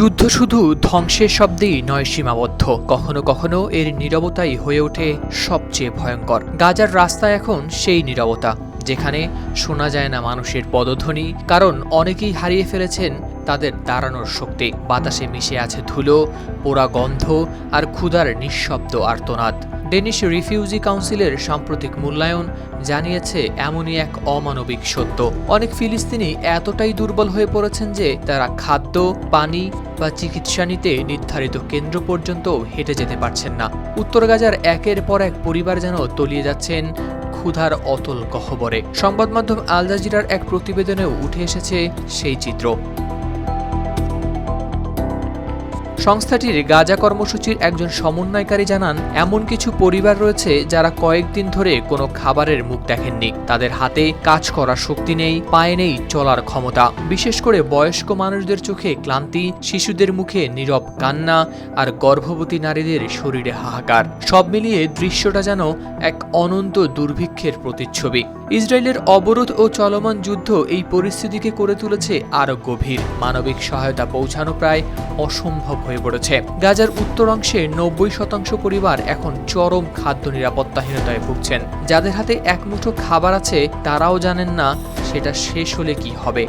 যুদ্ধ শুধু ধ্বংসের শব্দেই নয়, সীমাবদ্ধ। কখনো কখনো এর নীরবতাই হয়ে ওঠে সবচেয়ে ভয়ঙ্কর। গাজার রাস্তা এখন সেই নীরবতা, যেখানে শোনা যায় না মানুষের পদধ্বনি, কারণ অনেকেই হারিয়ে ফেলেছেন তাদের দাঁড়ানোর শক্তি। বাতাসে মিশে আছে ধুলো, পোড়া গন্ধ আর ক্ষুধার নিঃশব্দ আর্তনাদ। ডেনিশ রিফিউজি কাউন্সিলের সাম্প্রতিক মূল্যায়ন জানিয়েছে, এমনই এক অমানবিক সত্য। অনেক ফিলিস্তিনি এতটাই দুর্বল হয়ে পড়েছেন যে তারা খাদ্য, পানি বা চিকিৎসা নিতে নির্ধারিত কেন্দ্র পর্যন্ত হেঁটে যেতে পারছেন না। উত্তর গাজার একের পর এক পরিবার যেন তলিয়ে যাচ্ছেন ক্ষুধার অতল গহ্বরে সংবাদ মাধ্যম আল এক প্রতিবেদনেও উঠে এসেছে সেই চিত্র। সংস্থাটির গাজা কর্মসূচির একজন সমন্বয়কারী জানান, এমন কিছু পরিবার রয়েছে যারা কয়েকদিন ধরে কোনো খাবারের মুখ দেখেননি। তাদের হাতে কাজ করার শক্তি নেই, পায়ে নেই চলার ক্ষমতা। বিশেষ করে বয়স্ক মানুষদের চোখে ক্লান্তি, শিশুদের মুখে নীরব কান্না আর গর্ভবতী নারীদের শরীরে হাহাকার। সব মিলিয়ে দৃশ্যটা যেন এক অনন্ত দুর্ভিক্ষের প্রতিচ্ছবি। ইসরায়েলের অবরোধ ও চলমান যুদ্ধ এই পরিস্থিতিকে করে তুলেছে আরও গভীর। মানবিক সহায়তা পৌঁছানো প্রায় অসম্ভব হয়ে পড়েছে। গাজার উত্তরাংশে নব্বই শতাংশ পরিবার এখন চরম খাদ্য নিরাপত্তাহীনতায় ভুগছেন। যাদের হাতে একমুঠো খাবার আছে, তারাও জানেন না সেটা শেষ হলে কি হবে।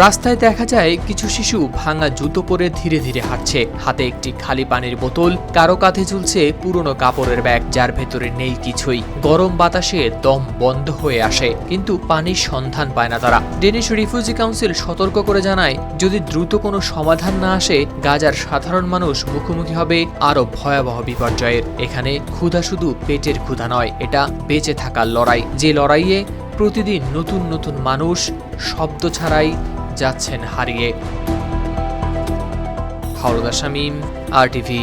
রাস্তায় দেখা যায় কিছু শিশু ভাঙা জুতো পরে ধীরে ধীরে হাঁটছে। হাতে একটি খালি পানির বোতল, কারও কাঁধে ঝুলছে পুরনো কাপড়ের ব্যাগ, যার ভেতরে নেই কিছুই। গরম বাতাসে দম বন্ধ হয়ে আসে, কিন্তু পানির সন্ধান পায় না তারা। ডেনিশ রিফিউজি কাউন্সিল সতর্ক করে জানায়, যদি দ্রুত কোনো সমাধান না আসে, গাজার সাধারণ মানুষ মুখোমুখি হবে আরও ভয়াবহ বিপর্যয়ের। এখানে ক্ষুধা শুধু পেটের ক্ষুধা নয়, এটা বেঁচে থাকার লড়াই। যে লড়াইয়ে প্রতিদিন নতুন নতুন মানুষ, শব্দ ছাড়াই যাচ্ছেন হারিয়ে। হাওড়া শামীম আর টিভি।